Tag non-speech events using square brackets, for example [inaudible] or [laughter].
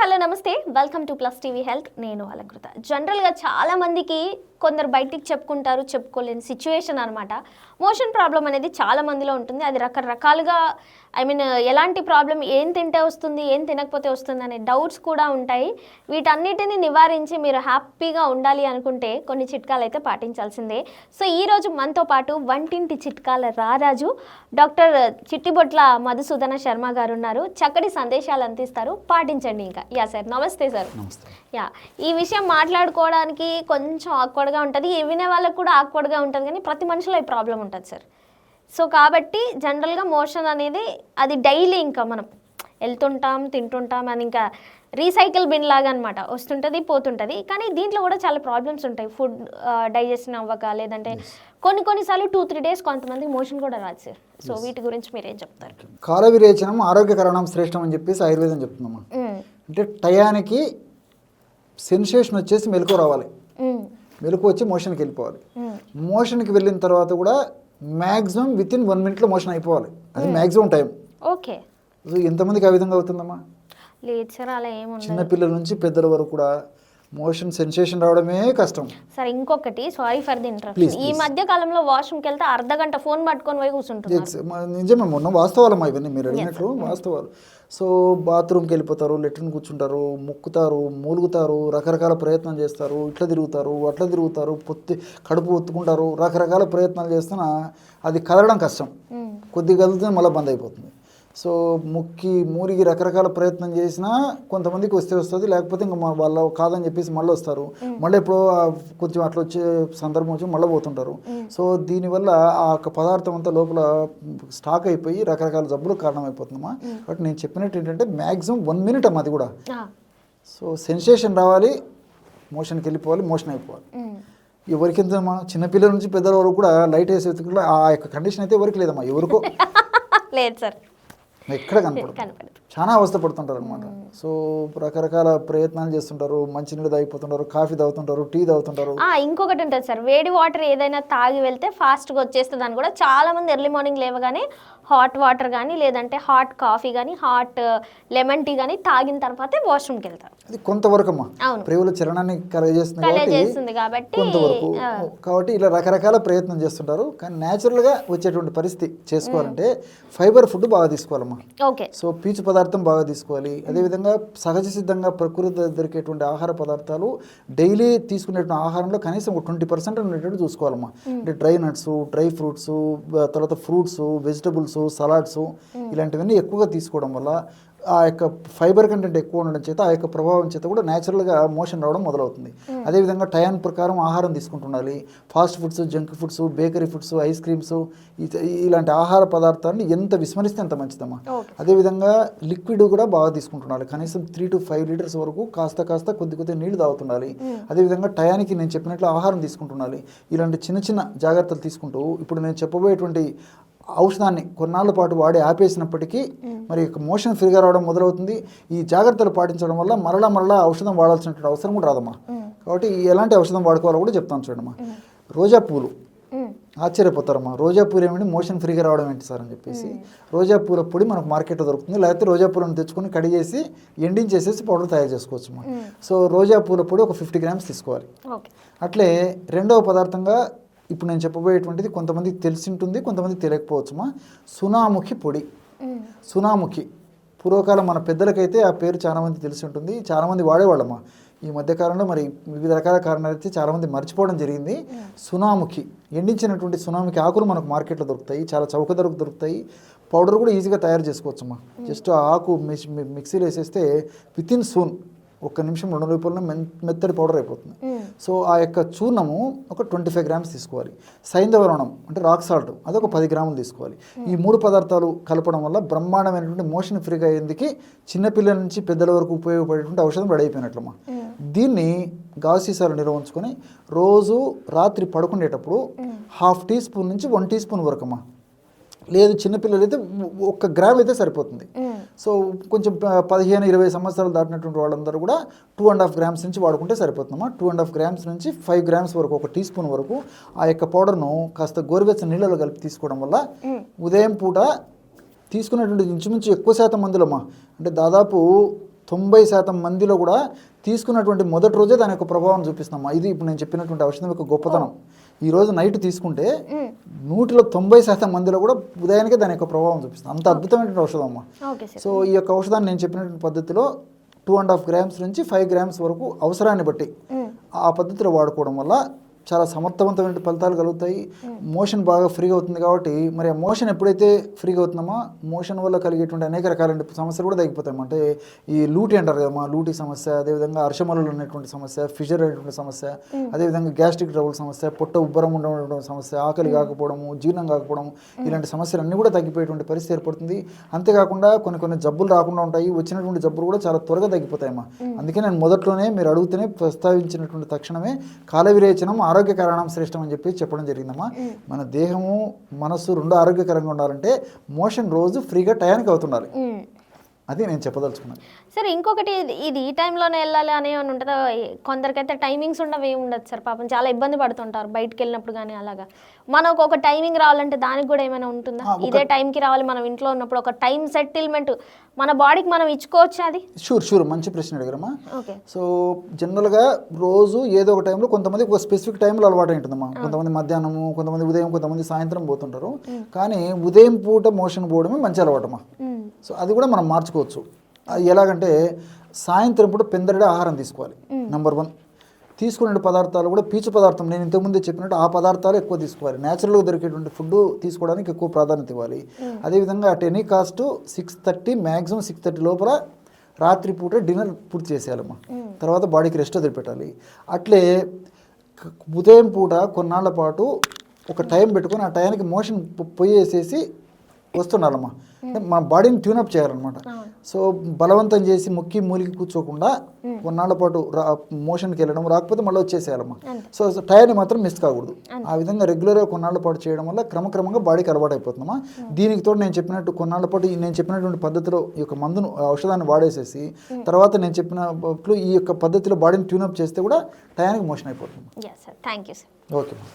Hello నమస్తే welcome to plus TV health. నేను అలంకృత. జనరల్గా చాలా మందికి కొందరు బయటికి చెప్పుకుంటారు చెప్పుకోలేని సిచ్యువేషన్ అనమాట మోషన్ ప్రాబ్లం అనేది చాలా మందిలో ఉంటుంది. అది రకరకాలుగా ఐ మీన్ ఎలాంటి ప్రాబ్లం ఏం తింటే వస్తుంది ఏం తినకపోతే వస్తుంది అనే డౌట్స్ కూడా ఉంటాయి. వీటన్నిటిని నివారించి మీరు హ్యాపీగా ఉండాలి అనుకుంటే కొన్ని చిట్కాలు అయితే పాటించాల్సిందే. సో ఈరోజు మనతో పాటు వంటింటి చిట్కాల రారాజు డాక్టర్ చిట్టిబొట్ల మధుసూదన శర్మ గారు ఉన్నారు. చక్కటి సందేశాలు అందిస్తారు. పాటించండి ఇంకా. యా సార్ నమస్తే సార్. యా ఈ విషయం మాట్లాడుకోవడానికి కొంచెం ఆక్వర్డ్గా ఉంటుంది. వినే వాళ్ళకి కూడా ఆక్వర్డ్గా ఉంటుంది కానీ ప్రతి మనిషిలో ఈ ప్రాబ్లం ఉంటుంది సార్. సో కాబట్టి జనరల్గా మోషన్ అనేది అది డైలీ ఇంకా మనం వెళ్తుంటాం తింటుంటాం అది ఇంకా రీసైకిల్ బిన్ లాగా అనమాట వస్తుంటుంది పోతుంటుంది. కానీ దీంట్లో కూడా చాలా ప్రాబ్లమ్స్ ఉంటాయి. ఫుడ్ డైజెషన్ అవ్వక లేదంటే కొన్ని కొన్నిసార్లు టూ త్రీ డేస్ కొంతమందికి మోషన్ కూడా రాదు సార్. సో వీటి గురించి మీరేం చెప్తారు? కాల విరేచనం ఆరోగ్యకరణం శ్రేష్టం అని చెప్పేసి ఆయుర్వేదం చెప్తుందమ్మా. మ్మ్. అంటే టయానికి సెన్సేషన్ వచ్చేసి మెలకు రావాలి. మెలకు వచ్చి మోషన్కి వెళ్ళిపోవాలి. మోషన్కి వెళ్ళిన తర్వాత కూడా మ్యాక్సిమం విత్ ఇన్ వన్ మినిట్లో మోషన్ అయిపోవాలి. అది మ్యాక్సిమం టైం ఓకే. సో ఎంతమందికి ఆ విధంగా అవుతుందమ్మా? లేదు సార్ అలా చిన్నపిల్లల నుంచి పెద్దల వరకు కూడా మోషన్ సెన్సేషన్ రావడమే కష్టం. సరే ఇంకొకటి సారీ ఫర్ ది ఇంటరప్షన్ ఈ మధ్య కాలంలో వాష్రూమ్కి వెళ్తే అర్ధ గంట ఫోన్ పట్టుకొని పోయి మ- నిజమే మొన్న వాస్తవాలమ్మా ఇవన్నీ మీరు అడిగినట్లు వాస్తవాలు. సో బాత్రూమ్కి వెళ్ళిపోతారు లెట్రిన్ కూర్చుంటారు ముక్కుతారు మూలుగుతారు రకరకాల ప్రయత్నం చేస్తారు ఇట్లా తిరుగుతారు అట్లా తిరుగుతారు పొత్తి కడుపు ఒత్తుకుంటారు రకరకాల ప్రయత్నాలు చేస్తున్నా అది కదలడం కష్టం. మ్మ్. కొద్దిగా కదిలితే మళ్ళీ బంద్ అయిపోతుంది. సో ముక్కి మూలిగి రకరకాల ప్రయత్నం చేసినా కొంతమందికి వస్తే వస్తుంది లేకపోతే ఇంకా వాళ్ళ కాదని చెప్పేసి మళ్ళీ వస్తారు. మళ్ళీ ఎప్పుడో కొంచెం అట్లా వచ్చే సందర్భం వచ్చి మళ్ళీ పోతుంటారు. సో దీనివల్ల ఆ యొక్క పదార్థం అంతా లోపల స్టాక్ అయిపోయి రకరకాల జబ్బులకు కారణమైపోతుందమ్మా కాబట్టి నేను చెప్పినట్టు ఏంటంటే మ్యాక్సిమం వన్ మినిట్ అమ్మా అది కూడా. సో సెన్సేషన్ రావాలి మోషన్కి వెళ్ళిపోవాలి మోషన్ అయిపోవాలి. మ్మ్. ఎవరికి ఎంతమ్మా చిన్నపిల్లల నుంచి పెద్దల వరకు కూడా లైట్ వేసే ఆ యొక్క కండిషన్ అయితే ఎవరికి లేదమ్మా ఎవరికో. [laughs] లేదు సార్. ఎక్కడ కనపడదు. చాలా అవస్థ పడుతుంటారు అనమాట సో రకరకాల ప్రయత్నాలు చేస్తుంటారు మంచినీళ్ళు తాగిపోతుంటారు కాఫీ తాగుతుంటారు టీ తాగుతుంటారు. ఇంకొకటి ఉంటుంది సార్ వేడి వాటర్ ఏదైనా తాగి వెళ్తే ఫాస్ట్గా వచ్చేస్తుంది అని కూడా చాలా మంది ఎర్లీ మార్నింగ్ లేవగానే హాట్ వాటర్ కానీ లేదంటే హాట్ కాఫీ కానీ హాట్ లెమన్ టీ కానీ తాగిన తర్వాతే వాష్రూమ్కి వెళ్తారు. అది కొంతవరకు అమ్మా. ప్రేవుల చలనాన్ని కలగజేస్తుంది కలే కాబట్టి చేస్తుంది కాబట్టి కొంతవరకు. ఆ, కాబట్టి ఇలా రకరకాల ప్రయత్నం చేస్తుంటారు. కానీ న్యాచురల్గా వచ్చేటువంటి పరిస్థితి చేసుకోవాలంటే ఫైబర్ ఫుడ్ బాగా తీసుకోవాలమ్మా. ఓకే. సో పీచు పదార్థం బాగా తీసుకోవాలి. అదేవిధంగా సహజ సిద్ధంగా ప్రకృతి దొరికేటువంటి ఆహార పదార్థాలు డైలీ తీసుకునేటువంటి ఆహారంలో కనీసం ఒక ట్వంటీ పర్సెంట్ ఉండేటట్టు చూసుకోవాలమ్మా. అంటే డ్రై నట్స్ డ్రై ఫ్రూట్స్ తర్వాత ఫ్రూట్స్ వెజిటబుల్స్ సలాడ్స్ ఇలాంటివన్నీ ఎక్కువగా తీసుకోవడం వల్ల ఆ యొక్క ఫైబర్ కంటెంట్ ఎక్కువ ఉండడం చేత ఆ యొక్క ప్రభావం చేత కూడా న్యాచురల్గా మోషన్ రావడం మొదలవుతుంది. అదేవిధంగా టయాన్ ప్రకారం ఆహారం తీసుకుంటుండాలి. Fast foods junk foods bakery foods ice creams ఇలాంటి ఆహార పదార్థాన్ని ఎంత విస్మరిస్తే అంత మంచిదమ్మా. అదేవిధంగా లిక్విడ్ కూడా బాగా తీసుకుంటుండాలి. కనీసం త్రీ టు ఫైవ్ లీటర్స్ వరకు కాస్త కాస్త కొద్ది కొద్ది నీళ్ళు తాగుతుండాలి. అదేవిధంగా టయానికి నేను చెప్పినట్లు ఆహారం తీసుకుంటుండాలి. ఇలాంటి చిన్న చిన్న జాగ్రత్తలు తీసుకుంటూ ఇప్పుడు నేను చెప్పబోయేటువంటి ఔషధాన్ని కొన్నాళ్ళ పాటు వాడి ఆపేసినప్పటికీ మరి మోషన్ ఫ్రీగా రావడం మొదలవుతుంది. ఈ జాగ్రత్తలు పాటించడం వల్ల మరలా మరలా ఔషధం వాడాల్సినటువంటి అవసరం కూడా రాదమ్మా. కాబట్టి ఎలాంటి ఔషధం వాడుకోవాలో కూడా చెప్తాను చూడమ్మా. రోజా పూలు. మ్మ్. ఆశ్చర్యపోతారమ్మా. రోజా పూలు ఏమిటి? మోషన్ ఫ్రీగా రావడం ఏంటి సార్ అని చెప్పేసి. రోజా పూల పొడి మనకు మార్కెట్లో దొరుకుతుంది. లేకపోతే రోజా పూలను తెచ్చుకొని కడిగేసి ఎండించేసేసి పౌడర్ తయారు చేసుకోవచ్చు అమ్మా సో రోజా పూల పొడి ఒక ఫిఫ్టీ గ్రామ్స్ తీసుకోవాలి. అట్లే రెండవ పదార్థంగా ఇప్పుడు నేను చెప్పబోయేటువంటిది కొంతమందికి తెలిసి ఉంటుంది కొంతమందికి తెలియకపోవచ్చుమా? సునాముఖి పొడి. సునాముఖి. పూర్వకాలం మన పెద్దలకైతే ఆ పేరు చాలామంది తెలిసి ఉంటుంది చాలామంది వాడేవాళ్ళమ్మా ఈ మధ్యకాలంలో మరి వివిధ రకాల కారణాలు అయితే చాలామంది మర్చిపోవడం జరిగింది. సునాముఖి. ఎండించినటువంటి సునాముఖి ఆకులు మనకు మార్కెట్లో దొరుకుతాయి చాలా చౌక ధరకు దొరుకుతాయి. పౌడర్ కూడా ఈజీగా తయారు చేసుకోవచ్చమ్మా జస్ట్ ఆ ఆకు మిక్స్- మిక్సీలో వేసేస్తే విత్ ఇన్ సూన్ ఒక్క నిమిషం రెండు రూపాయల్లో మెన్ మెత్తడి పౌడర్ అయిపోతుంది. సో ఆ యొక్క చూర్ణము ఒక ట్వంటీ ఫైవ్ గ్రామ్స్ తీసుకోవాలి. సైంధవరణం అంటే రాక్ సాల్ట్ అదొక పది గ్రాములు తీసుకోవాలి. ఈ మూడు పదార్థాలు కలపడం వల్ల బ్రహ్మాండమైనటువంటి మోషన్ ఫ్రీగా అయ్యేందుకు చిన్నపిల్లల నుంచి పెద్దల వరకు ఉపయోగపడేటువంటి ఔషధం రెడీ అయిపోయినట్లమ్మా దీన్ని గాజు సీసాలు నిల్వ ఉంచుకొని రోజు రాత్రి పడుకునేటప్పుడు హాఫ్ టీ స్పూన్ నుంచి వన్ టీ స్పూన్ వరకు అమ్మా లేదు చిన్నపిల్లలు అయితే ఒక్క గ్రామ్ అయితే సరిపోతుంది. మ్మ్. సో కొంచెం పదిహేను ఇరవై సంవత్సరాలు దాటినటువంటి వాళ్ళందరూ కూడా టూ అండ్ హాఫ్ గ్రామ్స్ నుంచి వాడుకుంటే సరిపోతుందమ్మా. టూ అండ్ హాఫ్ గ్రామ్స్ నుంచి ఫైవ్ గ్రామ్స్ వరకు ఒక టీ స్పూన్ వరకు ఆ యొక్క పౌడర్ను కాస్త గోరువెచ్చని నీళ్ళలో కలిపి తీసుకోవడం వల్ల ఉదయం పూట తీసుకున్నటువంటి ఇంచుమించు ఎక్కువ శాతం మందులమ్మా. అంటే దాదాపు తొంభై శాతం మందిలో కూడా తీసుకున్నటువంటి మొదటి రోజే దాని యొక్క ప్రభావం చూపిస్తున్నామా ఇది ఇప్పుడు నేను చెప్పినటువంటి ఔషధం యొక్క గొప్పతనం. ఈ రోజు నైట్ తీసుకుంటే. నూటిలో తొంభై శాతం మందిలో కూడా ఉదయానికే దాని యొక్క ప్రభావం చూపిస్తుంది అంత అద్భుతమైనటువంటి ఔషధం అమ్మా సో ఈ యొక్క ఔషధాన్ని నేను చెప్పినటువంటి పద్ధతిలో టూ అండ్ హాఫ్ గ్రామ్స్ నుంచి ఫైవ్ గ్రామ్స్ వరకు అవసరాన్ని బట్టి. ఆ పద్ధతిలో వాడుకోవడం వల్ల చాలా సమర్థవంతమైన ఫలితాలు కలుగుతాయి. మోషన్ బాగా ఫ్రీగా అవుతుంది కాబట్టి మరి ఆ మోషన్ ఎప్పుడైతే ఫ్రీగా అవుతుందమో మోషన్ వల్ల కలిగేటువంటి అనేక రకాలైన సమస్యలు కూడా తగ్గిపోతాయి అంటే ఈ లూటి అంటారు కదమ్మా లూటి సమస్య అదేవిధంగా అర్షమలలో ఉన్నటువంటి సమస్య ఫిషర్ అనేటువంటి సమస్య అదేవిధంగా గ్యాస్ట్రిక్ ట్రబుల్ సమస్య పొట్ట ఉబ్బరం ఉండడం సమస్య ఆకలి కాకపోవడము జీర్ణం కాకపోవడము ఇలాంటి సమస్యలు అన్నీ కూడా తగ్గిపోయేటువంటి పరిస్థితి ఏర్పడుతుంది. అంతేకాకుండా కొన్ని కొన్ని జబ్బులు రాకుండా ఉంటాయి. వచ్చినటువంటి జబ్బులు కూడా చాలా త్వరగా తగ్గిపోతాయమ్మా. అందుకే నేను మొదట్లోనే మీరు అడుగుతూనే ప్రస్తావించినటువంటి తక్షణమే కాల విరేచనం ఆరోగ్య కారణం శ్రేష్టం అని చెప్పి చెప్పడం జరిగిందమ్మా. మన దేహము మనస్సు రెండు ఆరోగ్యకరంగా ఉండాలంటే మోషన్ రోజు ఫ్రీగా టయానికి అవుతుండాలి. అది నేను చెప్పదలుచుకున్నాను సరే ఇంకొకటి ఇది- ఈ టైంలోనే వెళ్ళాలి అని ఉంటుందా? కొందరికైతే టైమింగ్స్ ఉండవు ఏమి ఉండదు సార్. పాపం చాలా ఇబ్బంది పడుతుంటారు బయటికి వెళ్ళినప్పుడు కానీ అలాగా. మనకు ఒక టైమింగ్ రావాలంటే దానికి కూడా ఏమైనా ఉంటుందా? ఇదే టైంకి రావాలి మనం ఇంట్లో ఉన్నప్పుడు ఒక టైం సెటిల్మెంట్ మన బాడీకి మనం ఇచ్చుకోవచ్చు అది? Sure sure. మంచి ప్రశ్న అడిగారమ్మా. ఓకే. సో జనరల్గా రోజు ఏదో ఒక టైంలో కొంతమంది ఒక స్పెసిఫిక్ టైంలో అలవాటు ఉంటుందమ్మా కొంతమంది మధ్యాహ్నము కొంతమంది ఉదయం కొంతమంది సాయంత్రం పోతుంటారు. కానీ ఉదయం పూట మోషన్ పోవడమే మంచి అలవాటమ్మా. మ్మ్. సో అది కూడా మనం మార్చుకోవచ్చు. అది ఎలాగంటే సాయంత్రం పూట పెందరడే ఆహారం తీసుకోవాలి. నెంబర్ వన్ తీసుకునే పదార్థాలు కూడా పీచు పదార్థం. నేను ఇంతకుముందే చెప్పినట్టు ఆ పదార్థాలు ఎక్కువ తీసుకోవాలి. న్యాచురల్గా దొరికేటువంటి ఫుడ్ తీసుకోవడానికి ఎక్కువ ప్రాధాన్యత ఇవ్వాలి. అదేవిధంగా at any cost six thirty maximum six thirty లోపల రాత్రిపూట డిన్నర్ పూర్తి చేసేయాలమ్మా. తర్వాత బాడీకి రెస్ట్ వదిలిపెట్టాలి. అట్లే ఉదయం పూట కొన్నాళ్ళ పాటు ఒక టైం పెట్టుకొని ఆ టైంకి మోషన్ పొయ్యేసేసి వస్తుండాలమ్మా అంటే మన బాడీని ట్యూనప్ చేయాలన్నమాట. సో బలవంతం చేసి ముక్కి మూలికి కూర్చోకుండా కొన్నాళ్ళ పాటు రా మోషన్కి వెళ్ళడం రాకపోతే మళ్ళీ వచ్చేసేయాలమ్మా. సో టైర్ని మాత్రం మిస్ కాకూడదు. ఆ విధంగా రెగ్యులర్గా కొన్నాళ్ళ పాటు చేయడం వల్ల క్రమక్రమంగా బాడీకి అలవాటు అయిపోతుందమ్మా. దీనికి తోడు నేను చెప్పినట్టు కొన్నాళ్ళ పాటు నేను చెప్పినటువంటి పద్ధతిలో ఈ యొక్క మందును ఔషధాన్ని వాడేసేసి తర్వాత నేను చెప్పినట్లు ఈ యొక్క పద్ధతిలో బాడీని ట్యూనప్ చేస్తే కూడా టయానికి మోషన్ అయిపోతుంది. Yes sir thank you sir okay.